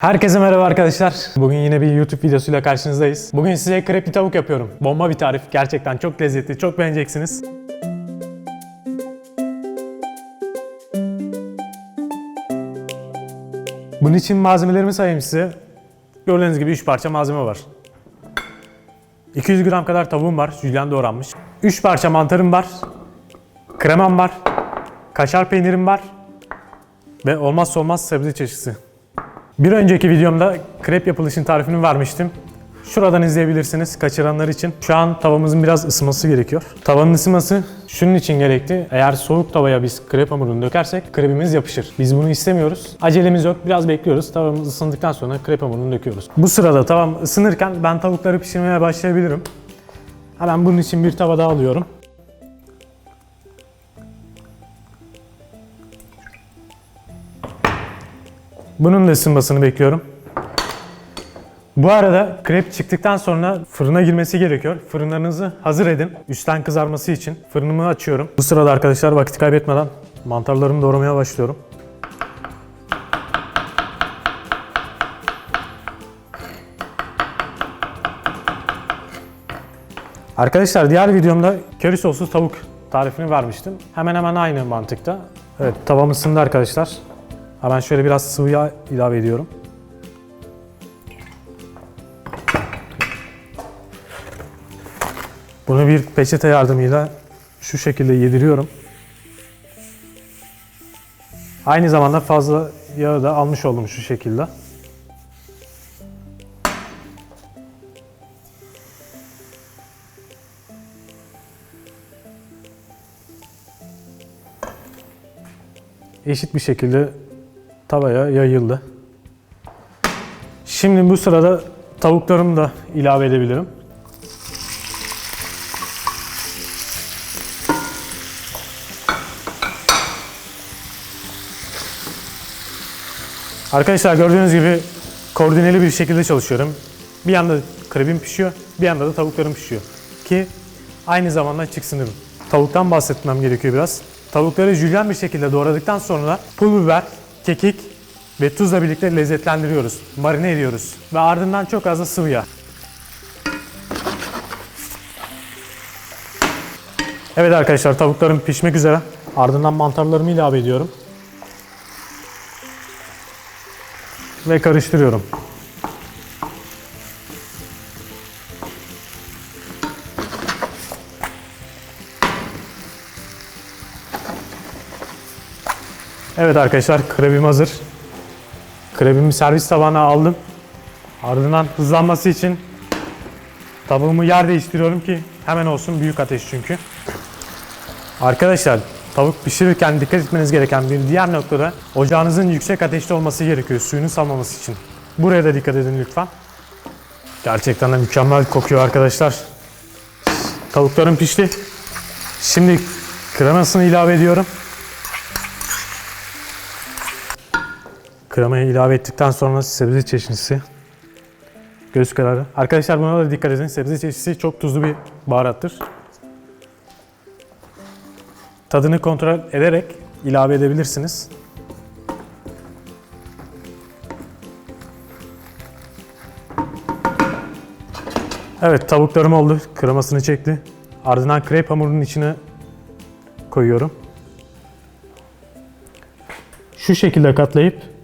Herkese merhaba arkadaşlar. Bugün yine bir YouTube videosuyla karşınızdayız. Bugün size krepli tavuk yapıyorum. Bomba bir tarif. Gerçekten çok lezzetli, çok beğeneceksiniz. Bunun için malzemelerimi sayayım size. Gördüğünüz gibi 3 parça malzeme var. 200 gram kadar tavuğum var, jülyen doğranmış. 3 parça mantarım var. Kremam var. Kaşar peynirim var. Ve olmazsa olmaz sebze çeşidi. Bir önceki videomda krep yapılışın tarifini vermiştim. Şuradan izleyebilirsiniz kaçıranlar için. Şu an tavamızın biraz ısınması gerekiyor. Tavanın ısınması şunun için gerekli. Eğer soğuk tavaya biz krep hamurunu dökersek krepimiz yapışır. Biz bunu istemiyoruz. Acelemiz yok. Biraz bekliyoruz. Tavamız ısındıktan sonra krep hamurunu döküyoruz. Bu sırada tavam ısınırken ben tavukları pişirmeye başlayabilirim. Hemen bunun için bir tava daha alıyorum. Bunun da ısınmasını bekliyorum. Bu arada krep çıktıktan sonra fırına girmesi gerekiyor. Fırınlarınızı hazır edin. Üstten kızarması için fırınımı açıyorum. Bu sırada arkadaşlar vakit kaybetmeden mantarlarımı doğramaya başlıyorum. Arkadaşlar diğer videomda köri soslu tavuk tarifini vermiştim. Hemen hemen aynı mantıkta. Evet tavam ısındı arkadaşlar. Hemen şöyle biraz sıvı yağ ilave ediyorum. Bunu bir peçete yardımıyla şu şekilde yediriyorum. Aynı zamanda fazla yağı da almış oldum şu şekilde. Eşit bir şekilde tavaya yayıldı. Şimdi bu sırada tavuklarımı da ilave edebilirim. Arkadaşlar gördüğünüz gibi koordineli bir şekilde çalışıyorum. Bir yanda krebim pişiyor, bir yanda da tavuklarım pişiyor. Ki aynı zamanda çıksın. Tavuktan bahsetmem gerekiyor biraz. Tavukları jülyen bir şekilde doğradıktan sonra pul biber, kekik ve tuzla birlikte lezzetlendiriyoruz. Marine ediyoruz. Ve ardından çok az da sıvı yağ. Evet arkadaşlar tavuklarım pişmek üzere. Ardından mantarlarımı ilave ediyorum. Ve karıştırıyorum. Evet arkadaşlar krebim hazır. Krebimi servis tabağına aldım. Ardından hızlanması için tavuğumu yer değiştiriyorum ki hemen olsun büyük ateş çünkü. Arkadaşlar tavuk pişirirken dikkat etmeniz gereken bir diğer noktada ocağınızın yüksek ateşte olması gerekiyor suyunu salmaması için. Buraya da dikkat edin lütfen. Gerçekten de mükemmel kokuyor arkadaşlar. Tavuklarım pişti. Şimdi kremasını ilave ediyorum. Kremayı ilave ettikten sonra sebze çeşnisi. Göz kararı. Arkadaşlar buna da dikkat edin. Sebze çeşnisi çok tuzlu bir baharattır. Tadını kontrol ederek ilave edebilirsiniz. Evet tavuklarım oldu. Kremasını çekti. Ardından krep hamurunun içine koyuyorum. Şu şekilde katlayıp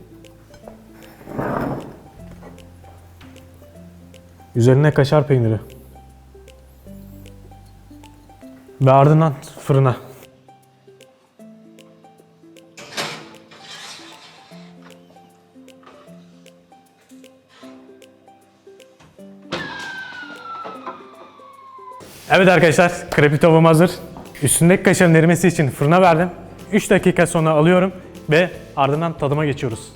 üzerine kaşar peyniri ve ardından fırına. Evet arkadaşlar, krepi tavuğum hazır. Üstündeki kaşarın erimesi için fırına verdim. 3 dakika sonra alıyorum ve ardından tadıma geçiyoruz.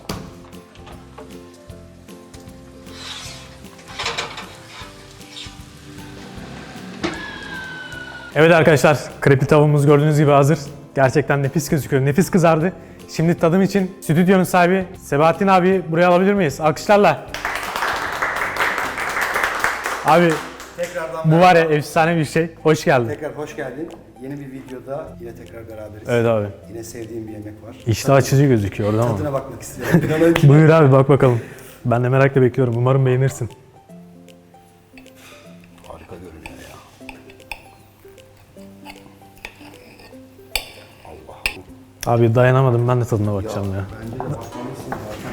Evet arkadaşlar, krepi tavuğumuz gördüğünüz gibi hazır. Gerçekten nefis gözüküyor, nefis kızardı. Şimdi tadım için stüdyonun sahibi Sebahattin abi buraya alabilir miyiz? Alkışlarla. Abi Tekrardan bu var ya efsane bir şey. Hoş geldin. Tekrar hoş geldin. Yeni bir videoda yine tekrar beraberiz. Evet abi. Yine sevdiğim bir yemek var. İşte açıcı gözüküyor orada ama. Tadına bakmak istiyorum. Buyur abi bak bakalım. Ben de merakla bekliyorum. Umarım beğenirsin. Abi dayanamadım. Ben de tadına bakacağım ya. Bence de bakmalısın zaten.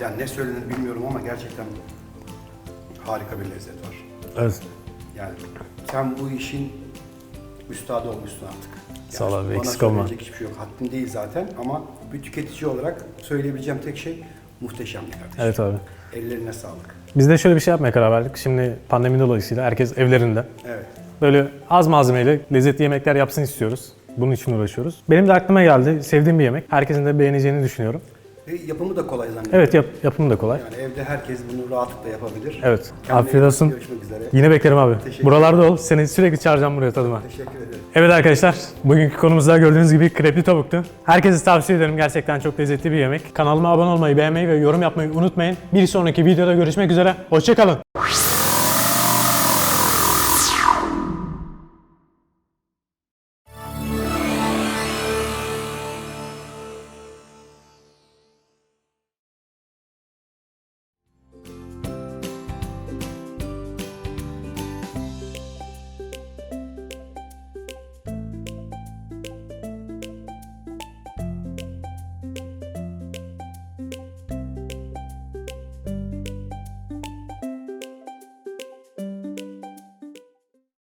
Yani ne söylenir bilmiyorum ama gerçekten harika bir lezzet var. Evet. Yani sen bu işin üstadı olmuşsun artık. Yani Sağ ol abi, bana eksik olma. söyleyecek hiçbir şey yok. Haddin değil zaten ama bir tüketici olarak söyleyebileceğim tek şey muhteşemdi kardeşim. Evet abi. Ellerine sağlık. Biz de şöyle bir şey yapmaya karar verdik. Şimdi pandemi dolayısıyla herkes evlerinde. Evet. Böyle az malzemeyle lezzetli yemekler yapsın istiyoruz. Bunun için uğraşıyoruz. Benim de aklıma geldi. Sevdiğim bir yemek. Herkesin de beğeneceğini düşünüyorum. Ve yapımı da kolay zannediyorum. Evet yap, yapımı da kolay. Yani evde herkes bunu rahatlıkla yapabilir. Evet. Kendine iyi Afiyet olsun. Görüşmek üzere. Yine beklerim abi. Teşekkür Buralarda ol. Seni sürekli çağıracağım buraya tadıma. Teşekkür ederim. Evet arkadaşlar, bugünkü konumuzda gördüğünüz gibi krepli tavuktu. Herkese tavsiye ederim. Gerçekten çok lezzetli bir yemek. Kanalıma abone olmayı, beğenmeyi ve yorum yapmayı unutmayın. Bir sonraki videoda görüşmek üzere. Hoşçakalın.